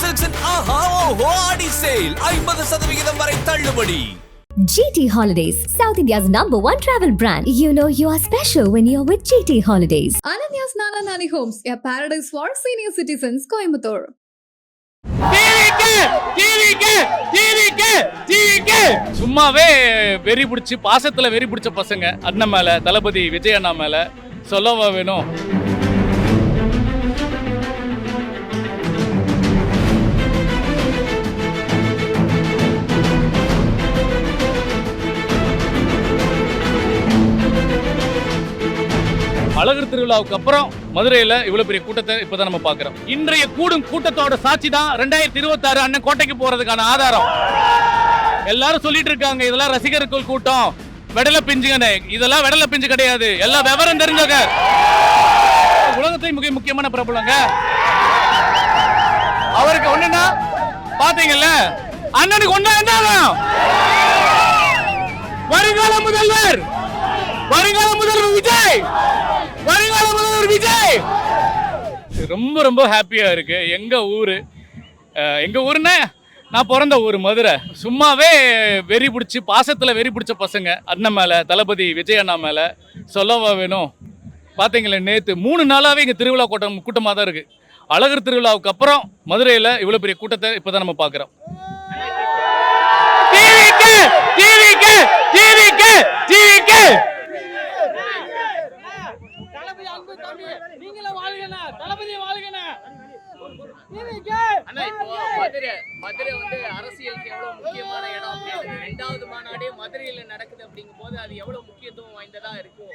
சில்க்ஸின் ஆஹா ஓஹோ ஆடி சேல் ஐம்பது சதவிகிதம் வரை தள்ளுபடி GT Holidays, South India's number one travel brand. You know you are special when you're with GT Holidays. Ananya's Nana Nani Homes, a paradise for senior citizens, Coimbatore. சும்மாவே வெறி பிடிச்சி பாசத்துல வெறி பிடிச்ச பசங்க அண்ணன் மேல தளபதி விஜய் அண்ணா மேல சொல்லவா வேணும் அழகர் திருவிழாவுக்கு அப்புறம் மதுரையில இவ்வளவு பெரிய கூட்டத்தை இப்பதான் நம்ம பாக்குறோம் இன்றைய கூடும் கூட்டத்தோட சாட்சி தான் ரெண்டாயிரத்தி இருபத்தி ஆறு அண்ணன் கோட்டைக்கு போறதுக்கான ஆதாரம். எல்லாரும் சொல்லிட்டு இருக்காங்க இதெல்லாம் ரசிகர்கள் கூட்டம். வெடல பிஞ்சுங்கண்ணே இதெல்லாம் வெடல பிஞ்சு கிடையாது. எல்லாம் விவரம் தெரிஞ்சவங்க. உலகத்தை மிக முக்கியமான பிரபலங்க. அவருக்கு ஒண்ணுன்னா பாத்தீங்கல்ல அண்ணனுக்கு ஒண்ணா என்ன வருங்கால முதல்வர். வருங்கால முதல்வர் விஜய். விஜய்! ரொம்ப ரொம்ப ஹாப்பியா இருக்கு. எங்க ஊரு? அஹ், எங்க ஊருன்னா நான் பிறந்த ஊர் மதுரை. சும்மாவே வெறி பிடிச்சி பாசத்தில் வெறி பிடிச்ச பசங்க. அண்ணன் மேலே தளபதி விஜய் அண்ணா மேலே சொல்லவா வேணும்? பார்த்தீங்களே நேற்று மூணு நாளாகவே இங்கே திருவிழா கூட்டம் கூட்டமாக தான் இருக்குது அழகர் திருவிழாவுக்கு அப்புறம் மதுரையில் இவ்வளோ பெரிய கூட்டத்தை இப்போ தான் நம்ம பார்க்குறோம் டிவிக்கு டிவிக்கு டிவிக்கு டிவிக்கு தளபதி அன்பு தம்பி நீங்களும் வாழ்கண்ணா தளபதி வாழ்கண்ணா. மதுரை மதுரை வந்து அரசியலுக்கு எவ்வளவு முக்கியமான இடம் ரெண்டாவது மாநாடே மதுரையில நடக்குது அப்படிங்கும் போது அது எவ்வளவு முக்கியத்துவம் வாய்ந்ததா இருக்கும்?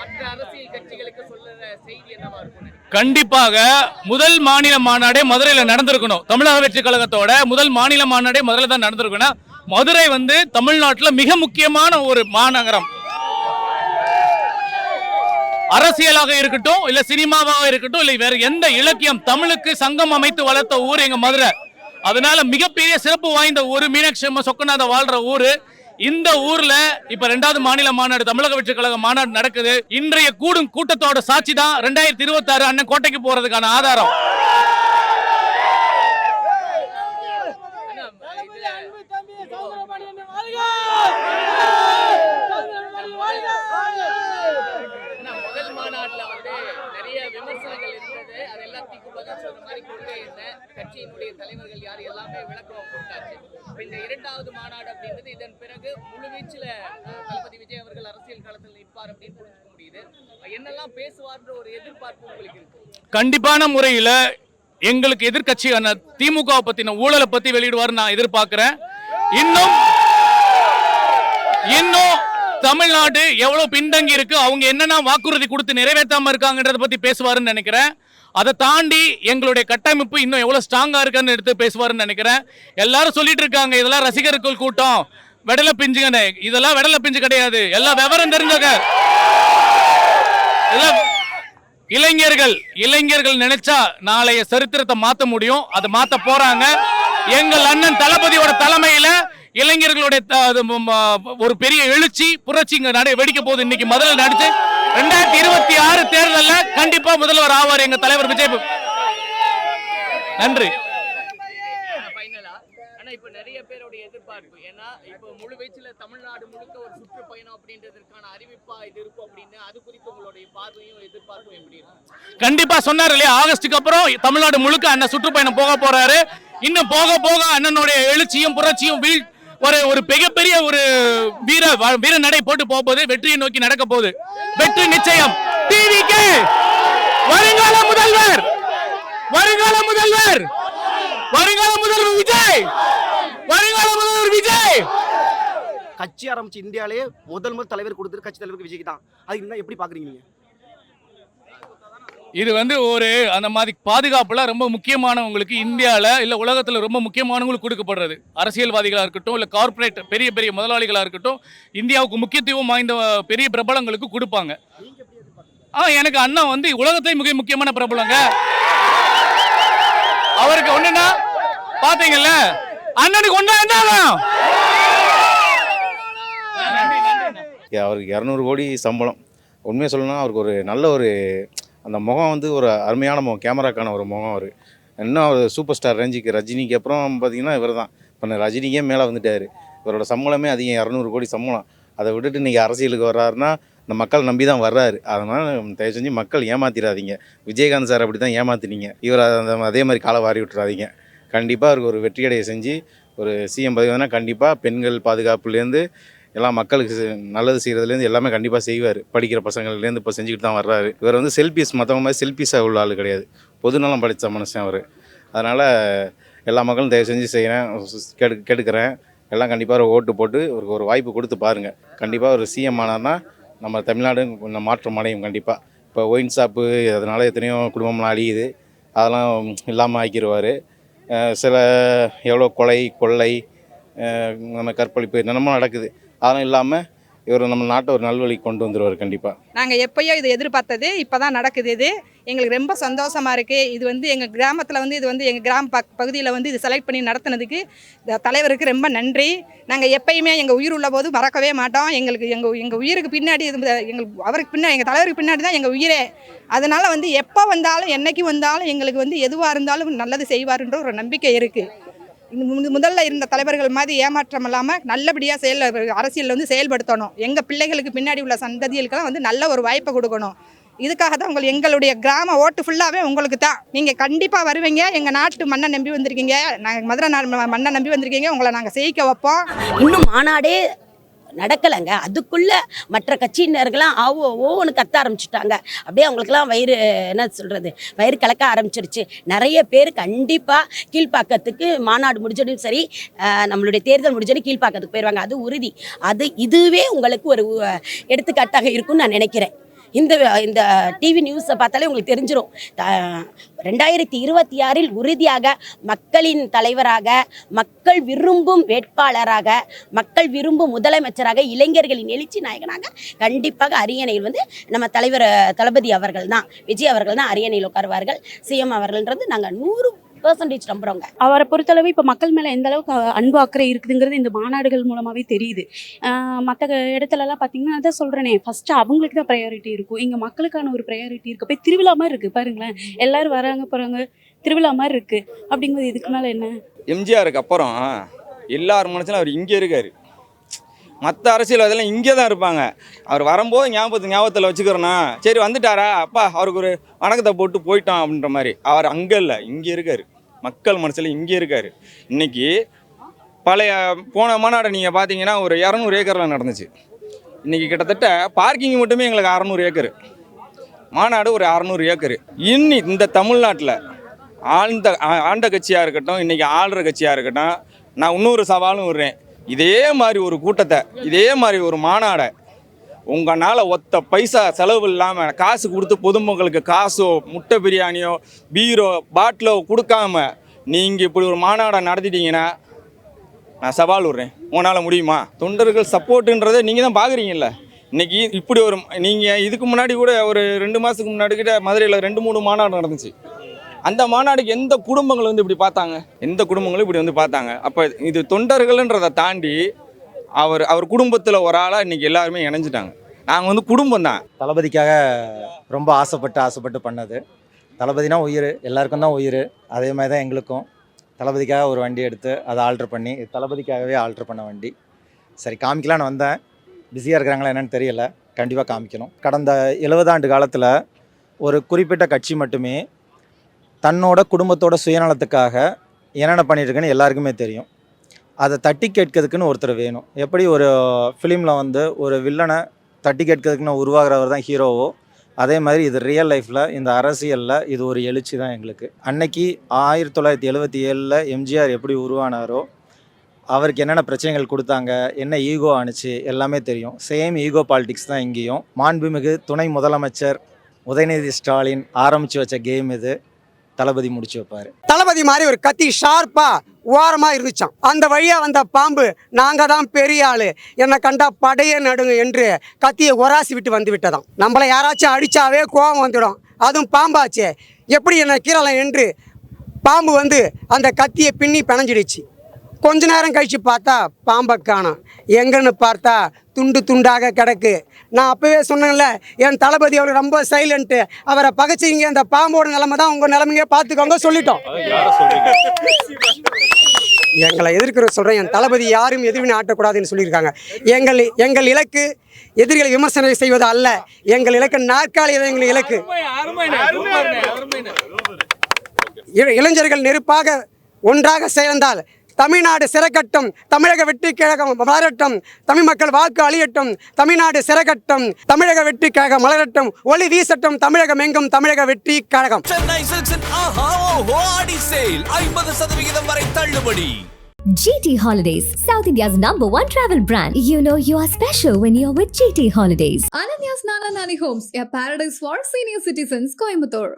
மற்ற அரசியல் கட்சிகளுக்கு சொல்லுற செய்தி என்னவா இருக்கும் கண்டிப்பாக முதல் மாநில மாநாடே மதுரையில் நடந்திருக்கணும். தமிழக வெற்றி கழகத்தோட முதல் மாநில மாநாடே மதுரையில் தான் நடந்திருக்கணும். மதுரை வந்து தமிழ்நாட்டில் மிக முக்கியமான ஒரு மாநகரம். அரசியலாக இருக்கட்டும் இல்ல சினிமாவாக இருக்கட்டும் இல்ல வேற எந்த இலக்கியம் தமிழுக்கு சங்கம் அமைத்து வளர்த்த ஊர் எங்க மதுரை. அதனால மிகப்பெரிய சிறப்பு வாய்ந்த ஊர் மீனாட்சி அம்மா சொக்கநாத வாழ்ற ஊர். இந்த ஊர்ல இப்ப ரெண்டாவது மாநில மாநாடு தமிழக வெற்றி கழக மாநாடு நடக்குது. இன்றைய கூடும் கூட்டத்தோட சாட்சி தான் ரெண்டாயிரத்தி இருபத்தி ஆறு அண்ணன் கோட்டைக்கு போறதுக்கான ஆதாரம். வாழ்க சௌந்தரபாணி வாழ்க அண்ணா, முதல் மாநாட்டுல வந்து நிறைய விமர்சனங்கள் இருந்தது அது எல்லாத்துக்கும் பதில் சொல்ற மாதிரி கொள்கை என்ன கட்சியினுடைய தலைவர்கள் யார் எல்லாமே விளக்கம் கொடுத்தாச்சு. இந்த இரண்டாவது மாநாடு அப்படின்றது இதன் பிறகு முழுவீச்சுல தளபதி விஜய் அவர்கள் அரசியல் களத்தில் நிற்பார் அப்படின்னு புரிஞ்சுக்க முடியுது. என்னெல்லாம் பேசுவார்ன்ற ஒரு எதிர்பார்ப்பு உங்களுக்கு இருக்கு? கண்டிப்பான முறையில எங்களுக்கு எதிர்க்கட்சியான திமுக பத்தின ஊழலை பத்தி வெளியிடுவார் நான் எதிர்பார்க்கிறேன். இன்னும் இன்னும் தமிழ்நாடு எவ்வளவு பின்தங்கி இருக்கு அவங்க என்னென்ன வாக்குறுதி கொடுத்து நிறைவேற்றாம இருக்காங்கன்றத பத்தி பேசுவாருன்னு நினைக்கிறேன். அதை தாண்டி எங்களுடைய கட்டமைப்பு இன்னும் எவ்வளோ ஸ்ட்ராங்காக இருக்குன்னு எடுத்து பேசுவாருன்னு நினைக்கிறேன். எல்லாரும் சொல்லிட்டு இருக்காங்க இதெல்லாம் ரசிகர்கள் கூட்டம். வெடல பிஞ்சுங்கன்னு இதெல்லாம் வெடல பிஞ்சு கிடையாது. எல்லாம் விவரம் தெரிஞ்சவங்க. எல்லாம் இளைஞர்கள் இளைஞர்கள் நினைச்சா நாளைய சரித்திரத்தை மாற்ற முடியும். அதை மாற்ற போறாங்க. எங்கள் அண்ணன் தளபதியோட தலைமையில இளைஞர்களுடைய த- அது ஒரு பெரிய எழுச்சி புரட்சி இங்க நடை வெடிக்க போகுது. இன்னைக்கு முதல்ல நடிச்சு ரெண்டாயிரத்தி இருபத்தி ஆறு தேர்தல்ல கண்டிப்பா முதல்வர் ஆவார் எங்க தலைவர் விஜய் நன்றி. இப்ப நிறைய பேருடைய எதிர்பார்ப்பு. ஏன்னா இப்போ முழு வயசுல தமிழ்நாடு முழுக்க ஒரு சுற்றுப்பயணம் அப்படின்றதற்கான அறிவிப்பா இது இருக்கும் அப்படின்னு அது குறித்து உங்களுடைய பார்வையும் எதிர்பார்ப்பும் எப்படி கண்டிப்பா சொன்னார் இல்லையா? ஆகஸ்டுக்கு அப்புறம் தமிழ்நாடு முழுக்க அண்ணன் சுற்றுப்பயணம் போக போறாரு. இன்னும் போக போக அண்ணனுடைய எழுச்சியும் புரட்சியும் வீழ் ஒரு ஒரு மிகப்பெரிய ஒரு வீர வீர நடை போட்டு போக போகுது வெற்றியை நோக்கி நடக்க போகுது. வெற்றி நிச்சயம். டிவிக்கு வருங்கால முதல்வர். வருங்கால முதல்வர். வருங்கால முதல்வர் விஜய். வருங்கால முதல்வர் விஜய். கட்சி ஆரம்பிச்சு இந்தியாவிலேயே முதல் முதல் தலைவர் கொடுத்தது கட்சி தலைவருக்கு விஜய்க்கு தான். அதுக்கு என்ன எப்படி பாக்குறீங்க நீங்க? இது வந்து ஒரு அந்த மாதிரி பாதுகாப்புலாம் ரொம்ப முக்கியமானவங்களுக்கு இந்தியாவில் இல்லை உலகத்தில் ரொம்ப முக்கியமானவங்களுக்கு கொடுக்கப்படுறது. அரசியல்வாதிகளாக இருக்கட்டும் இல்லை கார்ப்பரேட் பெரிய பெரிய முதலாளிகளாக இருக்கட்டும் இந்தியாவுக்கு முக்கியத்துவம் வாய்ந்த பெரிய பிரபலங்களுக்கு கொடுப்பாங்க. ஆ எனக்கு அண்ணா வந்து உலகத்திலே மிக முக்கியமான பிரபலங்க. அவருக்கு ஒன்றுன்னா பார்த்தீங்கல்ல அண்ணனுக்கு ஒன்றா என்ன அவருக்கு இரநூறு கோடி சம்பளம். உண்மையை சொல்லணும்னா அவருக்கு ஒரு நல்ல ஒரு அந்த முகம் வந்து ஒரு அருமையான முகம் கேமராக்கான ஒரு முகம் அவர். இன்னும் சூப்பர் ஸ்டார் ரேஞ்சுக்கு ரஜினிக்கு அப்புறம் பார்த்தீங்கன்னா இவர் தான் இப்போ ரஜினிக்கே மேலே வந்துட்டார். இவரோட சம்பளமே அதிகம் இரநூறு கோடி சம்பளம். அதை விட்டுட்டு இன்றைக்கி அரசியலுக்கு வர்றாருன்னா இந்த மக்கள் நம்பி தான் வர்றாரு. அதனால் தயவு செஞ்சு மக்கள் ஏமாத்திடாதீங்க விஜயகாந்த் சார் அப்படி தான் ஏமாத்தினீங்க. இவர் அந்த அதே மாதிரி காலை வாரி விட்டுறாதீங்க. கண்டிப்பாக அவருக்கு ஒரு வெற்றியடையை செஞ்சு ஒரு சிஎம் பதவி கண்டிப்பாக பெண்கள் பாதுகாப்புலேருந்து எல்லாம் மக்களுக்கு நல்லது செய்கிறதுலேருந்து எல்லாமே கண்டிப்பாக செய்வார். படிக்கிற பசங்கள்லேருந்து இப்போ செஞ்சுக்கிட்டு தான் வர்றாரு. இவர் வந்து செல்ஃபிஸ் மற்றவங்க மாதிரி செல்ஃபிஸாக உள்ள ஆள் கிடையாது. பொதுநலம் படித்த மனுஷன் அவர். அதனால் எல்லா மக்களும் தயவு செஞ்சு செய்கிறேன் கெடு கெடுக்கிறேன் எல்லாம் கண்டிப்பாக ஒரு ஓட்டு போட்டு ஒரு ஒரு வாய்ப்பு கொடுத்து பாருங்கள் கண்டிப்பாக ஒரு சிஎம் ஆனார்னா நம்ம தமிழ்நாடு கொஞ்சம் மாற்றம் அடையும் கண்டிப்பாக இப்போ ஒயின் ஷாப்பு அதனால் எத்தனையோ குடும்பம்லாம் அழியுது. அதெல்லாம் இல்லாமல் ஆக்கிடுவார் சில எவ்வளோ கொலை கொள்ளை நம்ம கற்பழிப்பு என்னென்னமோ நடக்குது. அதெல்லாம் இல்லாமல் இவர் நம்ம நாட்டை ஒரு நல்வழிக்கு கொண்டு வந்துடுவார் கண்டிப்பாக நாங்கள் எப்பயோ இது எதிர்பார்த்தது இப்போ தான் நடக்குது இது. எங்களுக்கு ரொம்ப சந்தோஷமாக இருக்குது இது வந்து எங்கள் கிராமத்தில் வந்து இது வந்து எங்கள் கிராம பக் பகுதியில் வந்து இது செலக்ட் பண்ணி நடத்துனதுக்கு தலைவருக்கு ரொம்ப நன்றி. நாங்கள் எப்பயுமே எங்கள் உயிர் உள்ள போது மறக்கவே மாட்டோம். எங்களுக்கு எங்கள் எங்கள் உயிருக்கு பின்னாடி இது எங்களுக்கு அவருக்கு பின்னாடி எங்கள் தலைவருக்கு பின்னாடி தான் எங்கள் உயிரே. அதனால் வந்து எப்போ வந்தாலும் என்றைக்கு வந்தாலும் எங்களுக்கு வந்து எதுவாக இருந்தாலும் நல்லது செய்வாருன்ற ஒரு நம்பிக்கை இருக்குது முதல்ல இருந்த தலைவர்கள் மாதிரி ஏமாற்றம் இல்லாமல் நல்லபடியாக செயல் அரசியலில் வந்து செயல்படுத்தணும். எங்கள் பிள்ளைகளுக்கு பின்னாடி உள்ள சந்ததிகளுக்கெல்லாம் வந்து நல்ல ஒரு வாய்ப்பை கொடுக்கணும். இதுக்காக தான் உங்கள் எங்களுடைய கிராம ஓட்டு ஃபுல்லாகவே உங்களுக்கு தான். நீங்கள் கண்டிப்பாக வருவீங்க. எங்கள் நாட்டு மண்ணை நம்பி வந்திருக்கீங்க. நாங்கள் மதுரை மண்ணை நம்பி வந்திருக்கீங்க. உங்களை நாங்கள் ஜெயிக்க வைப்போம். இன்னும் மாநாடே நடக்கலைங்க. அதுக்குள்ள மற்ற கட்சியினர்கள்லாம் ஆவோ ஓன்னு கத்த ஆரம்பிச்சிட்டாங்க. அப்படியே அவங்களுக்குலாம் வயிறு என்ன சொல்கிறது வயிறு கலக்க ஆரம்பிச்சிருச்சு. நிறைய பேர் கண்டிப்பாக கீழ்ப்பாக்கத்துக்கு மாநாடு முடிஞ்சதும் சரி நம்மளுடைய தேர்தல் முடிஞ்சதும் கீழ்ப்பாக்கத்துக்கு போயிடுவாங்க அது உறுதி. அது இதுவே உங்களுக்கு ஒரு எடுத்துக்காட்டாக இருக்கும்னு நான் நினைக்கிறேன். இந்த இந்த டிவி நியூஸை பார்த்தாலே உங்களுக்கு தெரிஞ்சிடும் ரெண்டாயிரத்தி இருபத்தி ஆறில் உறுதியாக மக்களின் தலைவராக மக்கள் விரும்பும் வேட்பாளராக மக்கள் விரும்பும் முதலமைச்சராக இளைஞர்களின் எழுச்சி நாயகனாக கண்டிப்பாக அரியணையில் வந்து நம்ம தலைவர் தளபதி அவர்கள் தான் விஜய் அவர்கள் தான் அரியணையில் உட்காருவார்கள். சிஎம் அவர்கள்ன்றது நாங்கள் நூறு பர்சன்டேஜ் நம்புகிறோங்க அவரை பொறுத்தளவு இப்போ மக்கள் மேலே எந்த அளவுக்கு அன்பு அக்கறை இருக்குதுங்கிறது இந்த மாநாடுகள் மூலமாகவே தெரியுது. மற்ற இடத்துலலாம் பார்த்தீங்கன்னா அதான் சொல்கிறேனே ஃபஸ்ட்டு அவங்களுக்கு தான் ப்ரையாரிட்டி இருக்கும். இங்கே மக்களுக்கான ஒரு ப்ரையாரிட்டி இருக்குது போய் திருவிழா மாதிரி இருக்குது பாருங்களேன். எல்லாரும் வராங்க போகிறாங்க திருவிழா மாதிரி இருக்குது அப்படிங்கும்போது இதுக்கு மேலே என்ன? எம்ஜிஆருக்கு அப்புறம் எல்லார் மனசுலும் அவர் இங்கே இருக்கார். மற்ற அரசியல்வாதிலாம் இங்கே தான் இருப்பாங்க. அவர் வரும்போது ஞாபகத்து ஞாபகத்தில் வச்சுக்கிறோன்னா சரி வந்துட்டாரா? அப்பா அவருக்கு ஒரு வணக்கத்தை போட்டு போயிட்டோம் அப்படின்ற மாதிரி. அவர் அங்கே இல்லை இங்கே இருக்கார். மக்கள் மனசில் இங்கே இருக்கார். இன்றைக்கி பழைய போன மாநாடு நீங்கள் பார்த்தீங்கன்னா ஒரு இரநூறு ஏக்கரில் நடந்துச்சு. இன்றைக்கி கிட்டத்தட்ட பார்க்கிங் மட்டுமே எங்களுக்கு அறநூறு ஏக்கர். மாநாடு ஒரு அறநூறு ஏக்கர். இன்னி இந்த தமிழ்நாட்டில் ஆழ்ந்த ஆண்ட கட்சியாக இருக்கட்டும் இன்றைக்கி ஆளுற கட்சியாக இருக்கட்டும் நான் இன்னொரு சவாலும் விடுறேன். இதே மாதிரி ஒரு கூட்டத்தை இதே மாதிரி ஒரு மாநாடை உங்களால் ஒத்த பைசா செலவு இல்லாமல் காசு கொடுத்து பொதுமக்களுக்கு காசோ முட்டை பிரியாணியோ பீரோ பாட்டிலோ கொடுக்காம நீங்கள் இப்படி ஒரு மாநாடை நடத்திட்டீங்கன்னா நான் சவால் விடுறேன். உங்களால் முடியுமா? தொண்டர்கள் சப்போர்ட்டுன்றதை நீங்கள் தான் பார்க்குறீங்கல்ல இன்னைக்கு இப்படி ஒரு நீங்கள் இதுக்கு முன்னாடி கூட ஒரு ரெண்டு மாதத்துக்கு முன்னாடி கிட்ட மதுரையில் ரெண்டு மூணு மாநாடு நடந்துச்சு. அந்த மாநாடுக்கு எந்த குடும்பங்கள் வந்து இப்படி பார்த்தாங்க? எந்த குடும்பங்களும் இப்படி வந்து பார்த்தாங்க. அப்போ இது தொண்டர்கள்ன்றதை தாண்டி அவர் அவர் குடும்பத்தில் ஒரு ஆளாக இன்றைக்கி எல்லாருமே இணைஞ்சிட்டாங்க. நாங்கள் வந்து குடும்பம் தான். தளபதிக்காக ரொம்ப ஆசைப்பட்டு ஆசைப்பட்டு பண்ணது. தளபதினா உயிர் எல்லாருக்கும் தான் உயிர். அதே மாதிரி தான் எங்களுக்கும். தளபதிக்காக ஒரு வண்டி எடுத்து அதை ஆல்ட்ரு பண்ணி தளபதிக்காகவே ஆல்ட்ரு பண்ண வண்டி. சரி காமிக்கலான்னு வந்தேன். பிஸியாக இருக்கிறாங்களா என்னென்னு தெரியல. கண்டிப்பாக காமிக்கணும். கடந்த எழுபதாண்டு காலத்தில் ஒரு குறிப்பிட்ட கட்சி மட்டுமே தன்னோட குடும்பத்தோட சுயநலத்துக்காக என்னென்ன பண்ணிட்டுருக்குன்னு எல்லாருக்குமே தெரியும். அதை தட்டி கேட்கறதுக்குன்னு ஒருத்தர் வேணும். எப்படி ஒரு ஃபிலிமில் வந்து ஒரு வில்லனை தட்டி கேட்கறதுக்குன்னு உருவாகிறவர் தான் ஹீரோவோ அதே மாதிரி இது ரியல் லைஃப்பில் இந்த அரசியலில் இது ஒரு எழுச்சி தான் எங்களுக்கு. அன்னைக்கு ஆயிரத்தி தொள்ளாயிரத்தி எழுபத்தி ஏழில் எம்ஜிஆர் எப்படி உருவானாரோ அவருக்கு என்னென்ன பிரச்சனைகள் கொடுத்தாங்க என்ன ஈகோ ஆணுச்சு எல்லாமே தெரியும். சேம் ஈகோ பாலிடிக்ஸ் தான் இங்கேயும். மாண்புமிகு துணை முதலமைச்சர் உதயநிதி ஸ்டாலின் ஆரம்பித்து வச்ச கேம் இது. தளபதி முடிச்சு வைப்பாரு. தளபதி மாதிரி ஒரு கத்தி ஷார்ப்பா ஓரமா இருந்துச்சான் அந்த வழியா வந்த பாம்பு நாங்க தான் பெரிய ஆளு. என்னை கண்டா படைய நடுங்க என்று கத்தியை ஒராசி விட்டு வந்து விட்டதாம். நம்மளை யாராச்சும் அடிச்சாவே கோபம் வந்துடும். அதுவும் பாம்பாச்சே. எப்படி என்னை கீழலாம் என்று பாம்பு வந்து அந்த கத்தியை பின்னி பிணைஞ்சிடுச்சு. கொஞ்ச நேரம் கழிச்சு பார்த்தா பாம்பை காணோம். எங்கன்னு பார்த்தா துண்டு துண்டாக கிடக்கு. நான் அப்போவே சொன்னேன்ல என் தளபதி அவர் ரொம்ப சைலண்ட்டு அவரை பகைச்சிங்க அந்த பாம்போட நிலைமை தான் உங்கள் நிலைமையே பார்த்துக்கோங்க சொல்லிட்டோம். எங்களை எதிர்க்கிற சொல்கிறேன் என் தளபதி யாரும் எதிர்வினை ஆட்டக்கூடாதுன்னு சொல்லியிருக்காங்க. எங்கள் எங்கள் இலக்கு எதிரிகளை விமர்சனம் செய்வது அல்ல. எங்கள் இலக்கு நாற்காலி எங்கள் இலக்கு. இளைஞர்கள் நெருப்பாக ஒன்றாக சேர்ந்தால் தமிழ்நாடு சிறக்கட்டும் தமிழக வெற்றி கழகம் வளரட்டும் தமிழ் மக்கள் வாக்கு அழியட்டும் தமிழ்நாடு சிறக்கட்டும் தமிழக வெற்றி கழகம் மலரட்டும் ஒளி வீசட்டும் தமிழகம் எங்கும் தமிழக வெற்றி கழகம் சென்னை சில்க்ஸின் ஆஹா ஓஹோ ஆடி சேல் ஐம்பது சதவிகிதம் வரை தள்ளுபடி GT Holidays, South India's number one travel brand. You know you are special when you're with GT Holidays. Ananya's Nana Nani Homes, a paradise for senior citizens, Coimbatore.